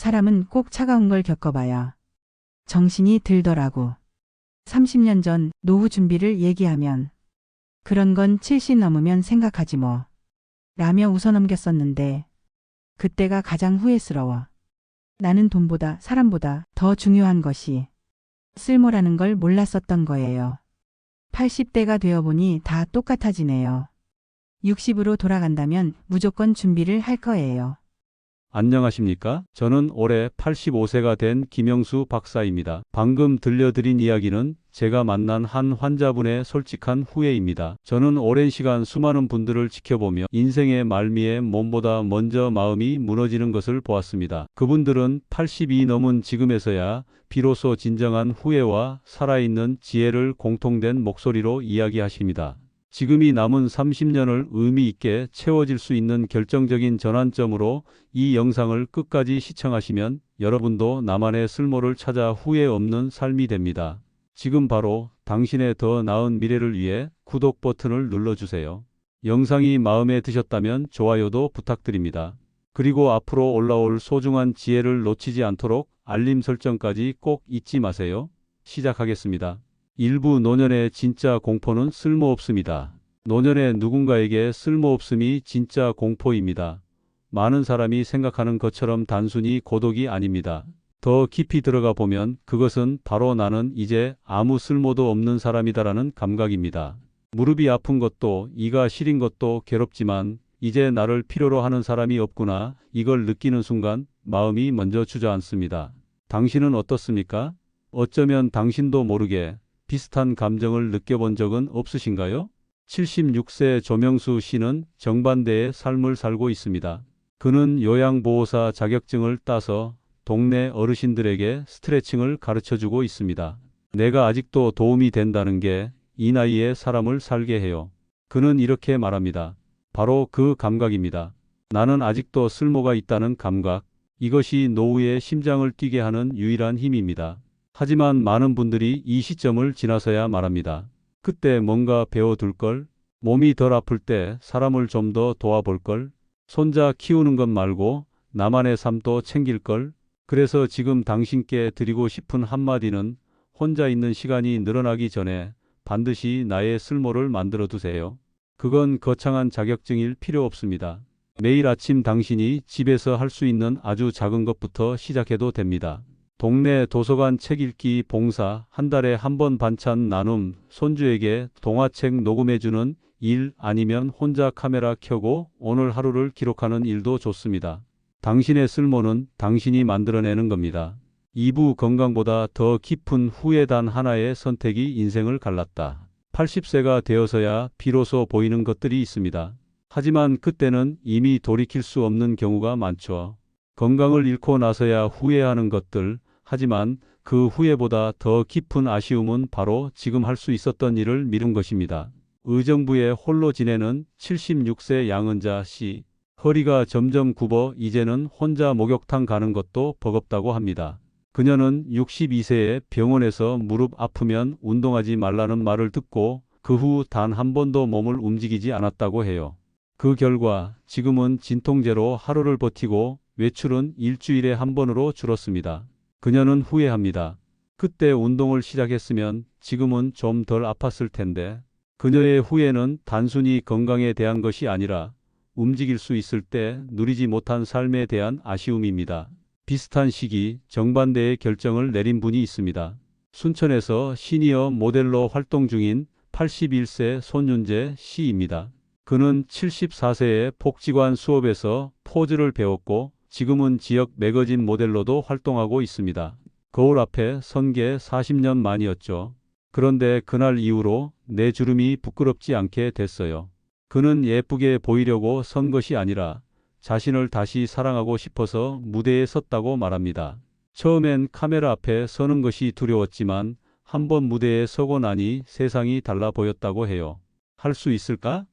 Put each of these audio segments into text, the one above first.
사람은 꼭 차가운 걸 겪어봐야 정신이 들더라고. 30년 전 노후 준비를 얘기하면 그런 건 70 넘으면 생각하지 뭐. 라며 웃어 넘겼었는데 그때가 가장 후회스러워. 나는 돈보다 사람보다 더 중요한 것이 쓸모라는 걸 몰랐었던 거예요. 80대가 되어 보니 다 똑같아지네요. 60으로 돌아간다면 무조건 준비를 할 거예요. 안녕하십니까? 저는 올해 85세가 된 김영수 박사입니다. 방금 들려드린 이야기는 제가 만난 한 환자분의 솔직한 후회입니다. 저는 오랜 시간 수많은 분들을 지켜보며 인생의 말미에 몸보다 먼저 마음이 무너지는 것을 보았습니다. 그분들은 80이 넘은 지금에서야 비로소 진정한 후회와 살아있는 지혜를 공통된 목소리로 이야기하십니다. 지금이 남은 30년을 의미 있게 채워질 수 있는 결정적인 전환점으로 이 영상을 끝까지 시청하시면 여러분도 나만의 쓸모를 찾아 후회 없는 삶이 됩니다. 지금 바로 당신의 더 나은 미래를 위해 구독 버튼을 눌러주세요. 영상이 마음에 드셨다면 좋아요도 부탁드립니다. 그리고 앞으로 올라올 소중한 지혜를 놓치지 않도록 알림 설정까지 꼭 잊지 마세요. 시작하겠습니다. 일부 노년의 진짜 공포는 쓸모없습니다. 노년의 누군가에게 쓸모없음이 진짜 공포입니다. 많은 사람이 생각하는 것처럼 단순히 고독이 아닙니다. 더 깊이 들어가 보면 그것은 바로 나는 이제 아무 쓸모도 없는 사람이다라는 감각입니다. 무릎이 아픈 것도 이가 시린 것도 괴롭지만 이제 나를 필요로 하는 사람이 없구나 이걸 느끼는 순간 마음이 먼저 주저앉습니다. 당신은 어떻습니까? 어쩌면 당신도 모르게 비슷한 감정을 느껴본 적은 없으신가요? 76세 조명수 씨는 정반대의 삶을 살고 있습니다. 그는 요양보호사 자격증을 따서 동네 어르신들에게 스트레칭을 가르쳐 주고 있습니다. 내가 아직도 도움이 된다는 게 이 나이에 사람을 살게 해요. 그는 이렇게 말합니다. 바로 그 감각입니다. 나는 아직도 쓸모가 있다는 감각. 이것이 노후의 심장을 뛰게 하는 유일한 힘입니다. 하지만 많은 분들이 이 시점을 지나서야 말합니다. 그때 뭔가 배워둘 걸, 몸이 덜 아플 때 사람을 좀 더 도와볼 걸, 손자 키우는 것 말고 나만의 삶도 챙길 걸, 그래서 지금 당신께 드리고 싶은 한마디는 혼자 있는 시간이 늘어나기 전에 반드시 나의 쓸모를 만들어 두세요. 그건 거창한 자격증일 필요 없습니다. 매일 아침 당신이 집에서 할 수 있는 아주 작은 것부터 시작해도 됩니다. 동네 도서관 책 읽기 봉사, 한 달에 한 번 반찬 나눔, 손주에게 동화책 녹음해주는 일 아니면 혼자 카메라 켜고 오늘 하루를 기록하는 일도 좋습니다. 당신의 쓸모는 당신이 만들어내는 겁니다. 2부 건강보다 더 깊은 후회 단 하나의 선택이 인생을 갈랐다. 80세가 되어서야 비로소 보이는 것들이 있습니다. 하지만 그때는 이미 돌이킬 수 없는 경우가 많죠. 건강을 잃고 나서야 후회하는 것들, 하지만 그 후회보다 더 깊은 아쉬움은 바로 지금 할 수 있었던 일을 미룬 것입니다. 의정부에 홀로 지내는 76세 양은자 씨. 허리가 점점 굽어 이제는 혼자 목욕탕 가는 것도 버겁다고 합니다. 그녀는 62세에 병원에서 무릎 아프면 운동하지 말라는 말을 듣고 그 후 단 한 번도 몸을 움직이지 않았다고 해요. 그 결과 지금은 진통제로 하루를 버티고 외출은 일주일에 한 번으로 줄었습니다. 그녀는 후회합니다. 그때 운동을 시작했으면 지금은 좀 덜 아팠을 텐데 그녀의 후회는 단순히 건강에 대한 것이 아니라 움직일 수 있을 때 누리지 못한 삶에 대한 아쉬움입니다. 비슷한 시기 정반대의 결정을 내린 분이 있습니다. 순천에서 시니어 모델로 활동 중인 81세 손윤재 씨입니다. 그는 74세에 복지관 수업에서 포즈를 배웠고 지금은 지역 매거진 모델로도 활동하고 있습니다. 거울 앞에 선 게 40년 만이었죠. 그런데 그날 이후로 내 주름이 부끄럽지 않게 됐어요. 그는 예쁘게 보이려고 선 것이 아니라 자신을 다시 사랑하고 싶어서 무대에 섰다고 말합니다. 처음엔 카메라 앞에 서는 것이 두려웠지만 한 번 무대에 서고 나니 세상이 달라 보였다고 해요. 할 수 있을까?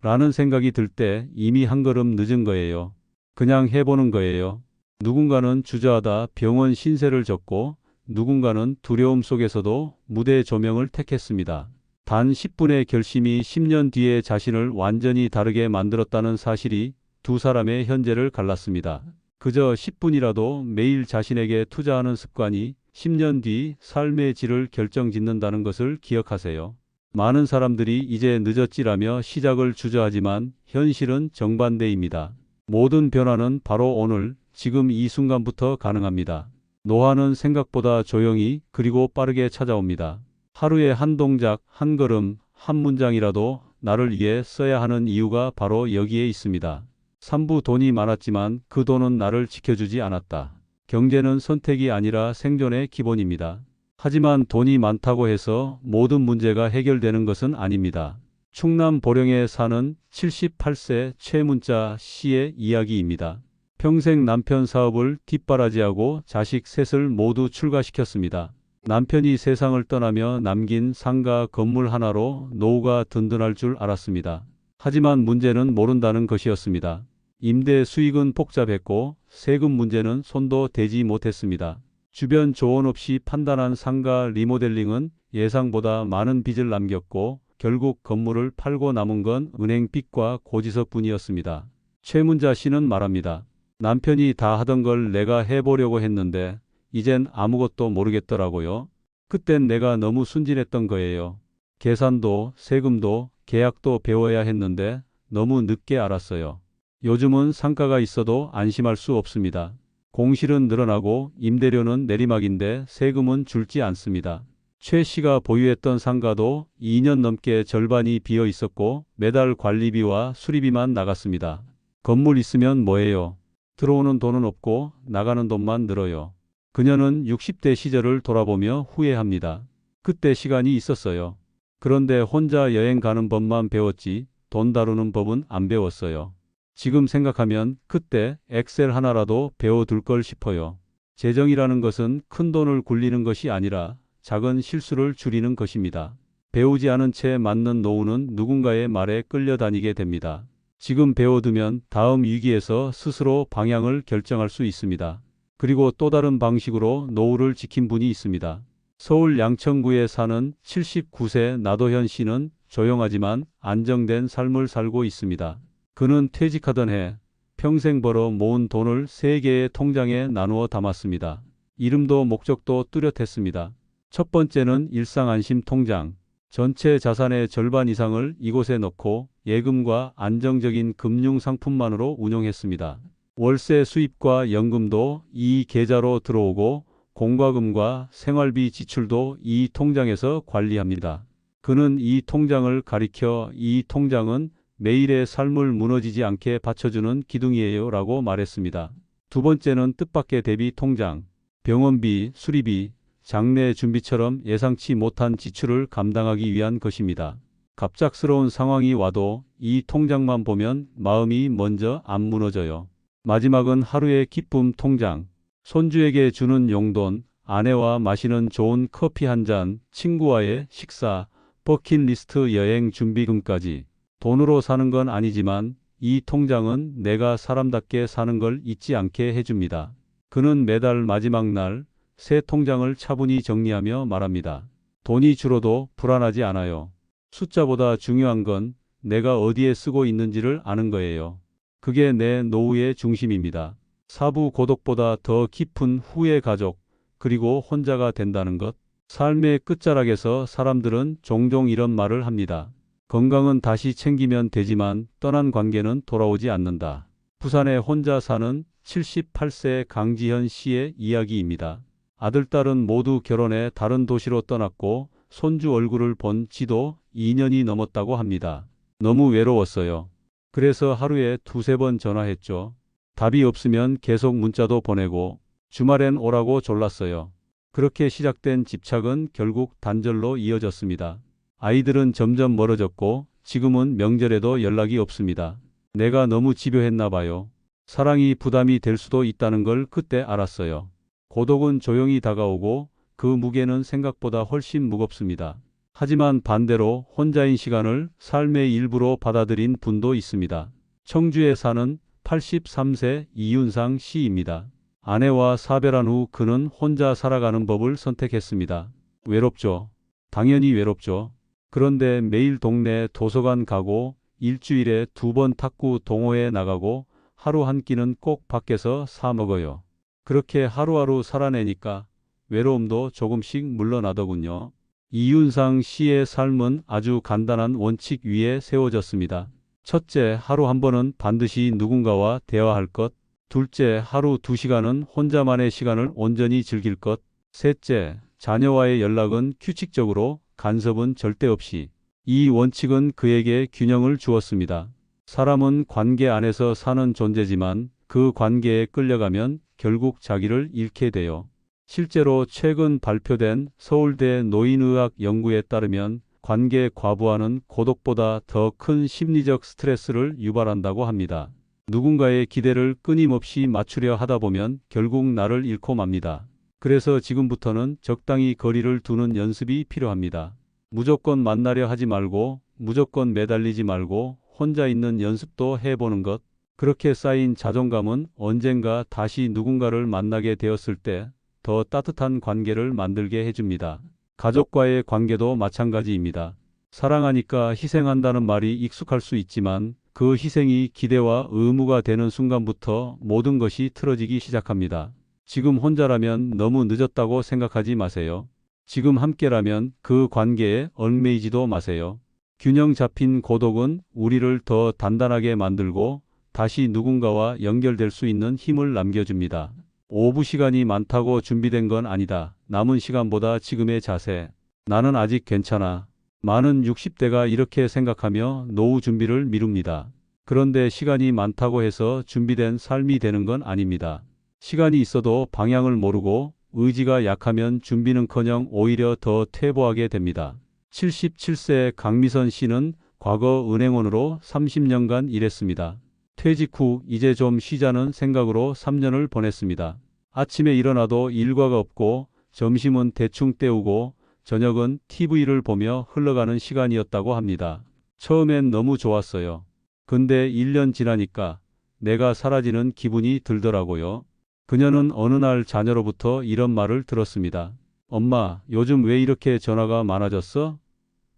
라는 생각이 들 때 이미 한 걸음 늦은 거예요. 그냥 해보는 거예요. 누군가는 주저하다 병원 신세를 졌고 누군가는 두려움 속에서도 무대 조명을 택했습니다. 단 10분의 결심이 10년 뒤에 자신을 완전히 다르게 만들었다는 사실이 두 사람의 현재를 갈랐습니다. 그저 10분이라도 매일 자신에게 투자하는 습관이 10년 뒤 삶의 질을 결정짓는다는 것을 기억하세요. 많은 사람들이 이제 늦었지라며 시작을 주저하지만 현실은 정반대입니다. 모든 변화는 바로 오늘, 지금 이 순간부터 가능합니다. 노화는 생각보다 조용히 그리고 빠르게 찾아옵니다. 하루에 한 동작, 한 걸음, 한 문장이라도 나를 위해 써야 하는 이유가 바로 여기에 있습니다. 삼부 돈이 많았지만 그 돈은 나를 지켜주지 않았다. 경제는 선택이 아니라 생존의 기본입니다. 하지만 돈이 많다고 해서 모든 문제가 해결되는 것은 아닙니다. 충남 보령에 사는 78세 최문자 씨의 이야기입니다. 평생 남편 사업을 뒷바라지하고 자식 셋을 모두 출가시켰습니다. 남편이 세상을 떠나며 남긴 상가 건물 하나로 노후가 든든할 줄 알았습니다. 하지만 문제는 모른다는 것이었습니다. 임대 수익은 복잡했고 세금 문제는 손도 대지 못했습니다. 주변 조언 없이 판단한 상가 리모델링은 예상보다 많은 빚을 남겼고 결국 건물을 팔고 남은 건 은행 빚과 고지서뿐이었습니다. 최문자 씨는 말합니다. 남편이 다 하던 걸 내가 해보려고 했는데 이젠 아무것도 모르겠더라고요. 그땐 내가 너무 순진했던 거예요. 계산도 세금도 계약도 배워야 했는데 너무 늦게 알았어요. 요즘은 상가가 있어도 안심할 수 없습니다. 공실은 늘어나고 임대료는 내리막인데 세금은 줄지 않습니다. 최 씨가 보유했던 상가도 2년 넘게 절반이 비어 있었고 매달 관리비와 수리비만 나갔습니다. 건물 있으면 뭐예요? 들어오는 돈은 없고 나가는 돈만 늘어요. 그녀는 60대 시절을 돌아보며 후회합니다. 그때 시간이 있었어요. 그런데 혼자 여행 가는 법만 배웠지 돈 다루는 법은 안 배웠어요. 지금 생각하면 그때 엑셀 하나라도 배워둘 걸 싶어요. 재정이라는 것은 큰 돈을 굴리는 것이 아니라 작은 실수를 줄이는 것입니다. 배우지 않은 채 맞는 노후는 누군가의 말에 끌려다니게 됩니다. 지금 배워두면 다음 위기에서 스스로 방향을 결정할 수 있습니다. 그리고 또 다른 방식으로 노후를 지킨 분이 있습니다. 서울 양천구에 사는 79세 나도현 씨는 조용하지만 안정된 삶을 살고 있습니다. 그는 퇴직하던 해 평생 벌어 모은 돈을 세 개의 통장에 나누어 담았습니다. 이름도 목적도 뚜렷했습니다. 첫 번째는 일상안심 통장. 전체 자산의 절반 이상을 이곳에 넣고 예금과 안정적인 금융 상품만으로 운용했습니다. 월세 수입과 연금도 이 계좌로 들어오고 공과금과 생활비 지출도 이 통장에서 관리합니다. 그는 이 통장을 가리켜 이 통장은 매일의 삶을 무너지지 않게 받쳐주는 기둥이에요 라고 말했습니다. 두 번째는 뜻밖의 대비 통장. 병원비, 수리비, 장례 준비처럼 예상치 못한 지출을 감당하기 위한 것입니다. 갑작스러운 상황이 와도 이 통장만 보면 마음이 먼저 안 무너져요. 마지막은 하루의 기쁨 통장. 손주에게 주는 용돈, 아내와 마시는 좋은 커피 한 잔, 친구와의 식사, 버킷리스트 여행 준비금까지. 돈으로 사는 건 아니지만 이 통장은 내가 사람답게 사는 걸 잊지 않게 해줍니다. 그는 매달 마지막 날 새 통장을 차분히 정리하며 말합니다. 돈이 줄어도 불안하지 않아요. 숫자보다 중요한 건 내가 어디에 쓰고 있는지를 아는 거예요. 그게 내 노후의 중심입니다. 사부 고독보다 더 깊은 후의 가족, 그리고 혼자가 된다는 것. 삶의 끝자락에서 사람들은 종종 이런 말을 합니다. 건강은 다시 챙기면 되지만 떠난 관계는 돌아오지 않는다. 부산에 혼자 사는 78세 강지현 씨의 이야기입니다. 아들, 딸은 모두 결혼해 다른 도시로 떠났고 손주 얼굴을 본 지도 2년이 넘었다고 합니다. 너무 외로웠어요. 그래서 하루에 두세 번 전화했죠. 답이 없으면 계속 문자도 보내고 주말엔 오라고 졸랐어요. 그렇게 시작된 집착은 결국 단절로 이어졌습니다. 아이들은 점점 멀어졌고 지금은 명절에도 연락이 없습니다. 내가 너무 집요했나 봐요. 사랑이 부담이 될 수도 있다는 걸 그때 알았어요. 고독은 조용히 다가오고 그 무게는 생각보다 훨씬 무겁습니다. 하지만 반대로 혼자인 시간을 삶의 일부로 받아들인 분도 있습니다. 청주에 사는 83세 이윤상 씨입니다. 아내와 사별한 후 그는 혼자 살아가는 법을 선택했습니다. 외롭죠. 당연히 외롭죠. 그런데 매일 동네 도서관 가고 일주일에 두 번 탁구 동호회에 나가고 하루 한 끼는 꼭 밖에서 사 먹어요. 그렇게 하루하루 살아내니까 외로움도 조금씩 물러나더군요. 이윤상 씨의 삶은 아주 간단한 원칙 위에 세워졌습니다. 첫째, 하루 한 번은 반드시 누군가와 대화할 것. 둘째, 하루 두 시간은 혼자만의 시간을 온전히 즐길 것. 셋째, 자녀와의 연락은 규칙적으로, 간섭은 절대 없이. 이 원칙은 그에게 균형을 주었습니다. 사람은 관계 안에서 사는 존재지만 그 관계에 끌려가면 결국 자기를 잃게 돼요. 실제로 최근 발표된 서울대 노인의학 연구에 따르면 관계 과부하는 고독보다 더 큰 심리적 스트레스를 유발한다고 합니다. 누군가의 기대를 끊임없이 맞추려 하다 보면 결국 나를 잃고 맙니다. 그래서 지금부터는 적당히 거리를 두는 연습이 필요합니다. 무조건 만나려 하지 말고 무조건 매달리지 말고 혼자 있는 연습도 해보는 것. 그렇게 쌓인 자존감은 언젠가 다시 누군가를 만나게 되었을 때 더 따뜻한 관계를 만들게 해줍니다. 가족과의 관계도 마찬가지입니다. 사랑하니까 희생한다는 말이 익숙할 수 있지만 그 희생이 기대와 의무가 되는 순간부터 모든 것이 틀어지기 시작합니다. 지금 혼자라면 너무 늦었다고 생각하지 마세요. 지금 함께라면 그 관계에 얽매이지도 마세요. 균형 잡힌 고독은 우리를 더 단단하게 만들고 다시 누군가와 연결될 수 있는 힘을 남겨줍니다. 오부 시간이 많다고 준비된 건 아니다. 남은 시간보다 지금의 자세. 나는 아직 괜찮아. 많은 60대가 이렇게 생각하며 노후 준비를 미룹니다. 그런데 시간이 많다고 해서 준비된 삶이 되는 건 아닙니다. 시간이 있어도 방향을 모르고 의지가 약하면 준비는커녕 오히려 더 퇴보하게 됩니다. 77세 강미선 씨는 과거 은행원으로 30년간 일했습니다. 퇴직 후 이제 좀 쉬자는 생각으로 3년을 보냈습니다. 아침에 일어나도 일과가 없고 점심은 대충 때우고 저녁은 TV를 보며 흘러가는 시간이었다고 합니다. 처음엔 너무 좋았어요. 근데 1년 지나니까 내가 사라지는 기분이 들더라고요. 그녀는 어느 날 자녀로부터 이런 말을 들었습니다. 엄마, 요즘 왜 이렇게 전화가 많아졌어?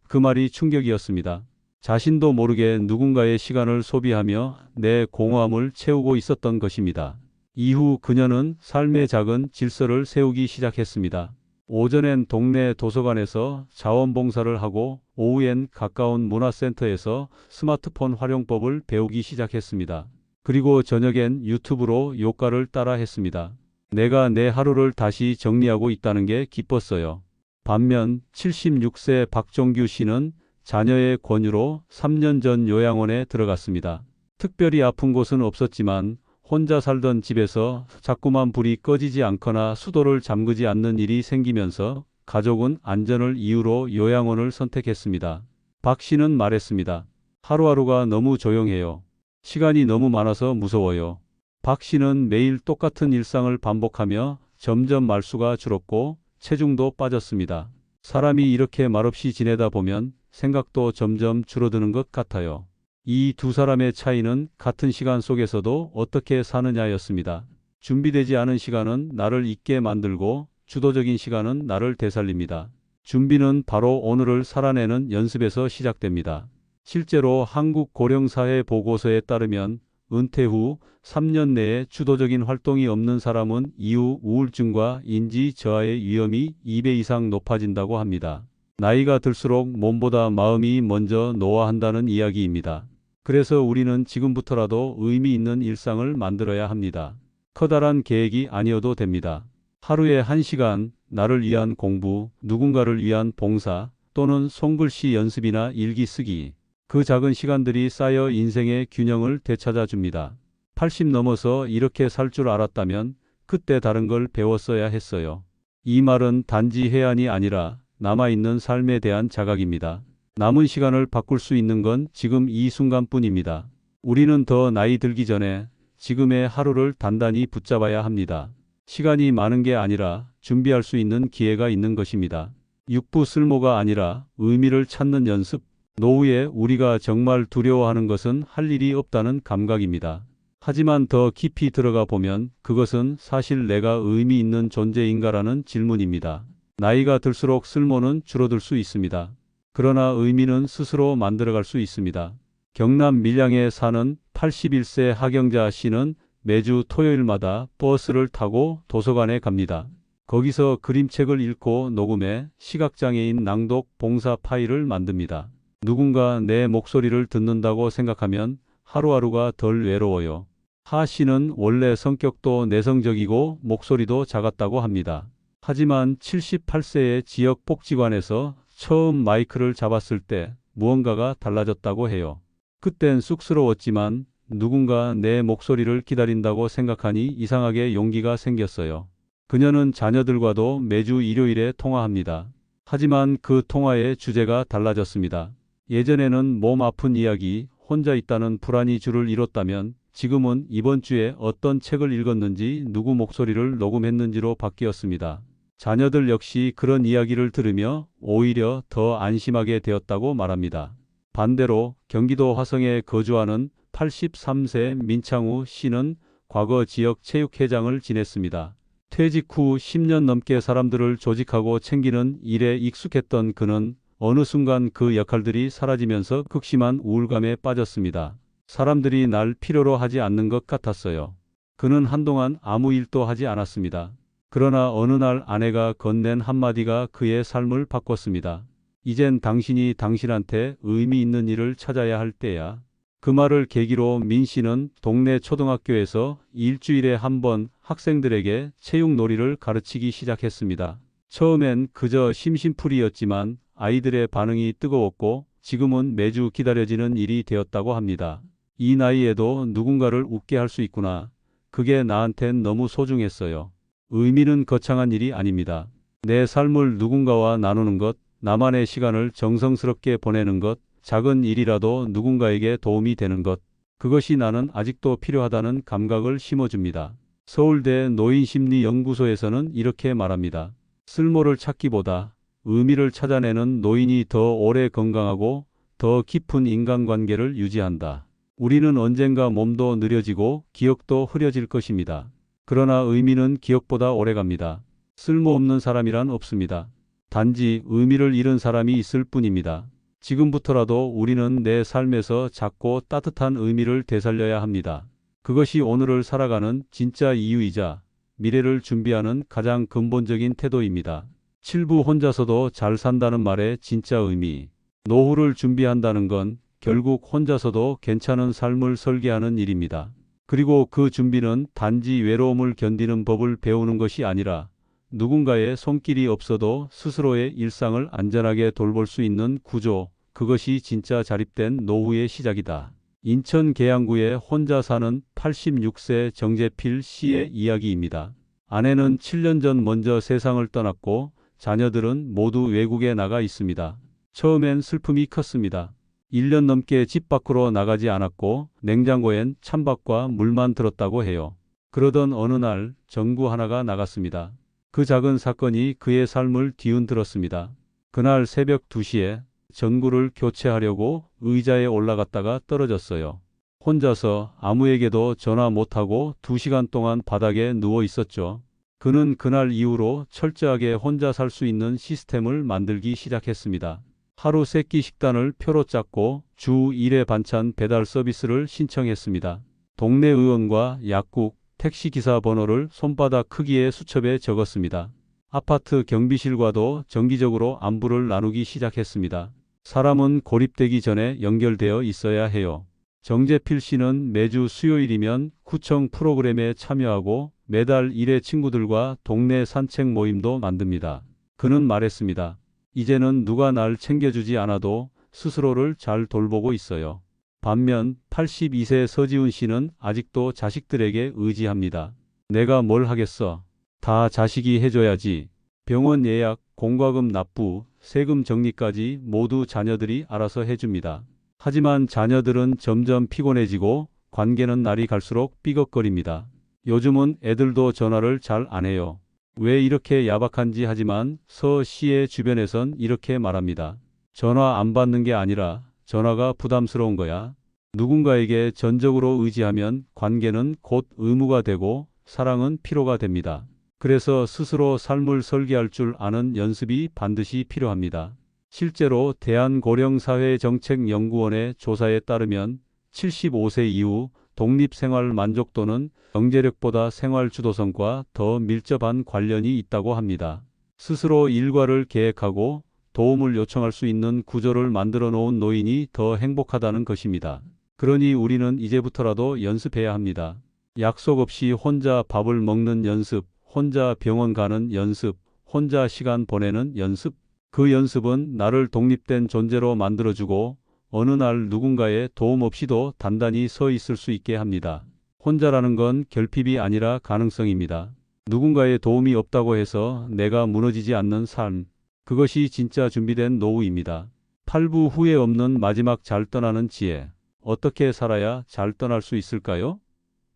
그 말이 충격이었습니다. 자신도 모르게 누군가의 시간을 소비하며 내 공허함을 채우고 있었던 것입니다. 이후 그녀는 삶의 작은 질서를 세우기 시작했습니다. 오전엔 동네 도서관에서 자원봉사를 하고 오후엔 가까운 문화센터에서 스마트폰 활용법을 배우기 시작했습니다. 그리고 저녁엔 유튜브로 요가를 따라 했습니다. 내가 내 하루를 다시 정리하고 있다는 게 기뻤어요. 반면 76세 박종규 씨는 자녀의 권유로 3년 전 요양원에 들어갔습니다. 특별히 아픈 곳은 없었지만 혼자 살던 집에서 자꾸만 불이 꺼지지 않거나 수도를 잠그지 않는 일이 생기면서 가족은 안전을 이유로 요양원을 선택했습니다. 박 씨는 말했습니다. 하루하루가 너무 조용해요. 시간이 너무 많아서 무서워요. 박 씨는 매일 똑같은 일상을 반복하며 점점 말수가 줄었고 체중도 빠졌습니다. 사람이 이렇게 말없이 지내다 보면 생각도 점점 줄어드는 것 같아요. 이 두 사람의 차이는 같은 시간 속에서도 어떻게 사느냐였습니다. 준비되지 않은 시간은 나를 잊게 만들고 주도적인 시간은 나를 되살립니다. 준비는 바로 오늘을 살아내는 연습에서 시작됩니다. 실제로 한국 고령사회 보고서에 따르면 은퇴 후 3년 내에 주도적인 활동이 없는 사람은 이후 우울증과 인지 저하의 위험이 2배 이상 높아진다고 합니다. 나이가 들수록 몸보다 마음이 먼저 노화한다는 이야기입니다. 그래서 우리는 지금부터라도 의미 있는 일상을 만들어야 합니다. 커다란 계획이 아니어도 됩니다. 하루에 한 시간 나를 위한 공부, 누군가를 위한 봉사 또는 손글씨 연습이나 일기 쓰기. 그 작은 시간들이 쌓여 인생의 균형을 되찾아 줍니다. 80 넘어서 이렇게 살 줄 알았다면 그때 다른 걸 배웠어야 했어요. 이 말은 단지 해안이 아니라 남아있는 삶에 대한 자각입니다. 남은 시간을 바꿀 수 있는 건 지금 이 순간뿐입니다. 우리는 더 나이 들기 전에 지금의 하루를 단단히 붙잡아야 합니다. 시간이 많은 게 아니라 준비할 수 있는 기회가 있는 것입니다. 육부 쓸모가 아니라 의미를 찾는 연습. 노후에 우리가 정말 두려워하는 것은 할 일이 없다는 감각입니다. 하지만 더 깊이 들어가 보면 그것은 사실 내가 의미 있는 존재인가라는 질문입니다. 나이가 들수록 쓸모는 줄어들 수 있습니다. 그러나 의미는 스스로 만들어갈 수 있습니다. 경남 밀양에 사는 81세 하경자 씨는 매주 토요일마다 버스를 타고 도서관에 갑니다. 거기서 그림책을 읽고 녹음해 시각장애인 낭독 봉사 파일을 만듭니다. 누군가 내 목소리를 듣는다고 생각하면 하루하루가 덜 외로워요. 하 씨는 원래 성격도 내성적이고 목소리도 작았다고 합니다. 하지만 78세의 지역 복지관에서 처음 마이크를 잡았을 때 무언가가 달라졌다고 해요. 그땐 쑥스러웠지만 누군가 내 목소리를 기다린다고 생각하니 이상하게 용기가 생겼어요. 그녀는 자녀들과도 매주 일요일에 통화합니다. 하지만 그 통화의 주제가 달라졌습니다. 예전에는 몸 아픈 이야기, 혼자 있다는 불안이 줄을 이뤘다면 지금은 이번 주에 어떤 책을 읽었는지 누구 목소리를 녹음했는지로 바뀌었습니다. 자녀들 역시 그런 이야기를 들으며 오히려 더 안심하게 되었다고 말합니다. 반대로 경기도 화성에 거주하는 83세 민창우 씨는 과거 지역 체육회장을 지냈습니다. 퇴직 후 10년 넘게 사람들을 조직하고 챙기는 일에 익숙했던 그는 어느 순간 그 역할들이 사라지면서 극심한 우울감에 빠졌습니다. 사람들이 날 필요로 하지 않는 것 같았어요. 그는 한동안 아무 일도 하지 않았습니다. 그러나 어느 날 아내가 건넨 한마디가 그의 삶을 바꿨습니다. 이젠 당신이 당신한테 의미 있는 일을 찾아야 할 때야. 그 말을 계기로 민 씨는 동네 초등학교에서 일주일에 한 번 학생들에게 체육 놀이를 가르치기 시작했습니다. 처음엔 그저 심심풀이였지만 아이들의 반응이 뜨거웠고 지금은 매주 기다려지는 일이 되었다고 합니다. 이 나이에도 누군가를 웃게 할 수 있구나. 그게 나한텐 너무 소중했어요. 의미는 거창한 일이 아닙니다. 내 삶을 누군가와 나누는 것, 나만의 시간을 정성스럽게 보내는 것, 작은 일이라도 누군가에게 도움이 되는 것, 그것이 나는 아직도 필요하다는 감각을 심어줍니다. 서울대 노인심리연구소에서는 이렇게 말합니다. 쓸모를 찾기보다 의미를 찾아내는 노인이 더 오래 건강하고 더 깊은 인간관계를 유지한다. 우리는 언젠가 몸도 느려지고 기억도 흐려질 것입니다. 그러나 의미는 기억보다 오래갑니다. 쓸모없는 사람이란 없습니다. 단지 의미를 잃은 사람이 있을 뿐입니다. 지금부터라도 우리는 내 삶에서 작고 따뜻한 의미를 되살려야 합니다. 그것이 오늘을 살아가는 진짜 이유이자 미래를 준비하는 가장 근본적인 태도입니다. 칠부 혼자서도 잘 산다는 말의 진짜 의미. 노후를 준비한다는 건 결국 혼자서도 괜찮은 삶을 설계하는 일입니다. 그리고 그 준비는 단지 외로움을 견디는 법을 배우는 것이 아니라 누군가의 손길이 없어도 스스로의 일상을 안전하게 돌볼 수 있는 구조, 그것이 진짜 자립된 노후의 시작이다. 인천 계양구에 혼자 사는 86세 정재필 씨의 이야기입니다. 아내는 7년 전 먼저 세상을 떠났고 자녀들은 모두 외국에 나가 있습니다. 처음엔 슬픔이 컸습니다. 1년 넘게 집 밖으로 나가지 않았고 냉장고엔 찬밥과 물만 들었다고 해요. 그러던 어느 날 전구 하나가 나갔습니다. 그 작은 사건이 그의 삶을 뒤흔들었습니다. 그날 새벽 2시에 전구를 교체하려고 의자에 올라갔다가 떨어졌어요. 혼자서 아무에게도 전화 못하고 2시간 동안 바닥에 누워 있었죠. 그는 그날 이후로 철저하게 혼자 살 수 있는 시스템을 만들기 시작했습니다. 하루 세끼 식단을 표로 짰고 주 1회 반찬 배달 서비스를 신청했습니다. 동네 의원과 약국, 택시기사 번호를 손바닥 크기의 수첩에 적었습니다. 아파트 경비실과도 정기적으로 안부를 나누기 시작했습니다. 사람은 고립되기 전에 연결되어 있어야 해요. 정재필 씨는 매주 수요일이면 구청 프로그램에 참여하고 매달 1회 친구들과 동네 산책 모임도 만듭니다. 그는 말했습니다. 이제는 누가 날 챙겨주지 않아도 스스로를 잘 돌보고 있어요. 반면 82세 서지훈 씨는 아직도 자식들에게 의지합니다. 내가 뭘 하겠어. 다 자식이 해줘야지. 병원 예약, 공과금 납부, 세금 정리까지 모두 자녀들이 알아서 해줍니다. 하지만 자녀들은 점점 피곤해지고 관계는 날이 갈수록 삐걱거립니다. 요즘은 애들도 전화를 잘 안 해요. 왜 이렇게 야박한지 하지만 서 씨의 주변에선 이렇게 말합니다. 전화 안 받는 게 아니라 전화가 부담스러운 거야. 누군가에게 전적으로 의지하면 관계는 곧 의무가 되고 사랑은 피로가 됩니다. 그래서 스스로 삶을 설계할 줄 아는 연습이 반드시 필요합니다. 실제로 대한고령사회정책연구원의 조사에 따르면 75세 이후 독립생활 만족도는 경제력보다 생활 주도성과 더 밀접한 관련이 있다고 합니다. 스스로 일과를 계획하고 도움을 요청할 수 있는 구조를 만들어 놓은 노인이 더 행복하다는 것입니다. 그러니 우리는 이제부터라도 연습해야 합니다. 약속 없이 혼자 밥을 먹는 연습, 혼자 병원 가는 연습, 혼자 시간 보내는 연습. 그 연습은 나를 독립된 존재로 만들어주고 어느 날 누군가의 도움 없이도 단단히 서 있을 수 있게 합니다. 혼자라는 건 결핍이 아니라 가능성입니다. 누군가의 도움이 없다고 해서 내가 무너지지 않는 삶. 그것이 진짜 준비된 노후입니다. 팔부 후회 없는 마지막 잘 떠나는 지혜. 어떻게 살아야 잘 떠날 수 있을까요?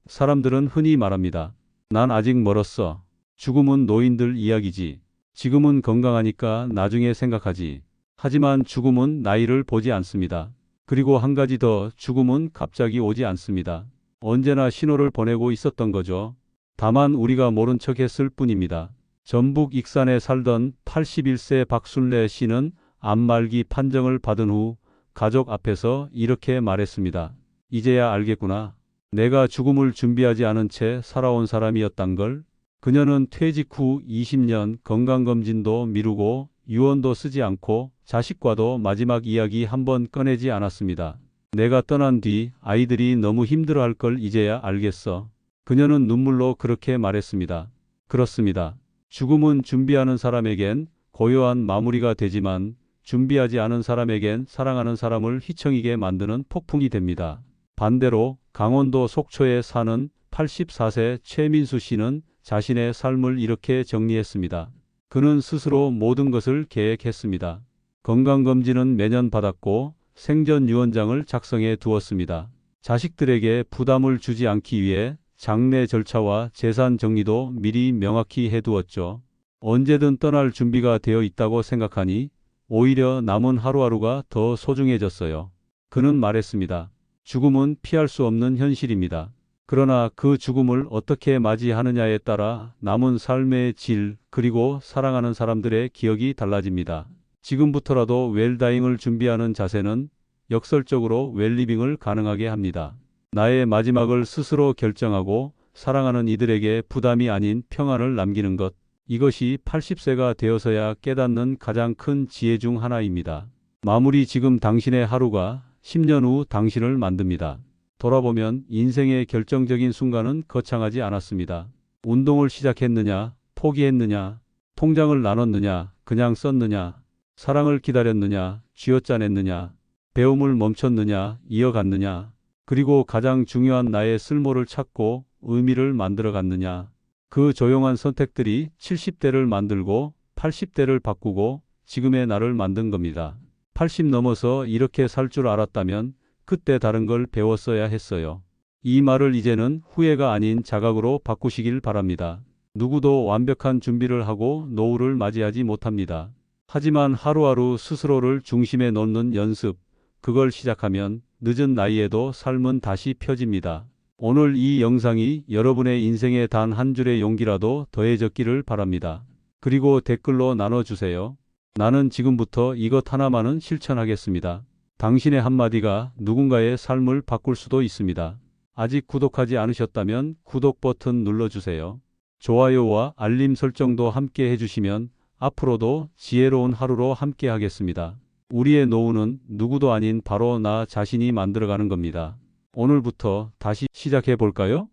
사람들은 흔히 말합니다. 난 아직 멀었어. 죽음은 노인들 이야기지. 지금은 건강하니까 나중에 생각하지. 하지만 죽음은 나이를 보지 않습니다. 그리고 한 가지 더 죽음은 갑자기 오지 않습니다. 언제나 신호를 보내고 있었던 거죠. 다만 우리가 모른 척 했을 뿐입니다. 전북 익산에 살던 81세 박순래 씨는 암말기 판정을 받은 후 가족 앞에서 이렇게 말했습니다. 이제야 알겠구나. 내가 죽음을 준비하지 않은 채 살아온 사람이었단 걸. 그녀는 퇴직 후 20년 건강검진도 미루고 유언도 쓰지 않고 자식과도 마지막 이야기 한번 꺼내지 않았습니다. 내가 떠난 뒤 아이들이 너무 힘들어할 걸 이제야 알겠어. 그녀는 눈물로 그렇게 말했습니다. 그렇습니다. 죽음은 준비하는 사람에겐 고요한 마무리가 되지만 준비하지 않은 사람에겐 사랑하는 사람을 휘청이게 만드는 폭풍이 됩니다. 반대로 강원도 속초에 사는 84세 최민수 씨는 자신의 삶을 이렇게 정리했습니다. 그는 스스로 모든 것을 계획했습니다. 건강검진은 매년 받았고 생전 유언장을 작성해 두었습니다. 자식들에게 부담을 주지 않기 위해 장례 절차와 재산 정리도 미리 명확히 해두었죠. 언제든 떠날 준비가 되어 있다고 생각하니 오히려 남은 하루하루가 더 소중해졌어요. 그는 말했습니다. 죽음은 피할 수 없는 현실입니다. 그러나 그 죽음을 어떻게 맞이하느냐에 따라 남은 삶의 질, 그리고 사랑하는 사람들의 기억이 달라집니다. 지금부터라도 웰다잉을 준비하는 자세는 역설적으로 웰리빙을 가능하게 합니다. 나의 마지막을 스스로 결정하고 사랑하는 이들에게 부담이 아닌 평안을 남기는 것. 이것이 80세가 되어서야 깨닫는 가장 큰 지혜 중 하나입니다. 마무리 지금 당신의 하루가 10년 후 당신을 만듭니다. 돌아보면 인생의 결정적인 순간은 거창하지 않았습니다. 운동을 시작했느냐, 포기했느냐, 통장을 나눴느냐, 그냥 썼느냐, 사랑을 기다렸느냐, 쥐어짜냈느냐, 배움을 멈췄느냐, 이어갔느냐, 그리고 가장 중요한 나의 쓸모를 찾고 의미를 만들어 갔느냐. 그 조용한 선택들이 70대를 만들고 80대를 바꾸고 지금의 나를 만든 겁니다. 80 넘어서 이렇게 살 줄 알았다면 그때 다른 걸 배웠어야 했어요. 이 말을 이제는 후회가 아닌 자각으로 바꾸시길 바랍니다. 누구도 완벽한 준비를 하고 노후를 맞이하지 못합니다. 하지만 하루하루 스스로를 중심에 놓는 연습, 그걸 시작하면 늦은 나이에도 삶은 다시 펴집니다. 오늘 이 영상이 여러분의 인생에 단 한 줄의 용기라도 더해졌기를 바랍니다. 그리고 댓글로 나눠주세요. 나는 지금부터 이것 하나만은 실천하겠습니다. 당신의 한마디가 누군가의 삶을 바꿀 수도 있습니다. 아직 구독하지 않으셨다면 구독 버튼 눌러주세요. 좋아요와 알림 설정도 함께 해주시면 앞으로도 지혜로운 하루로 함께 하겠습니다. 우리의 노후는 누구도 아닌 바로 나 자신이 만들어가는 겁니다. 오늘부터 다시 시작해 볼까요?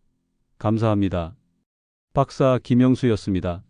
감사합니다. 박사 김영수였습니다.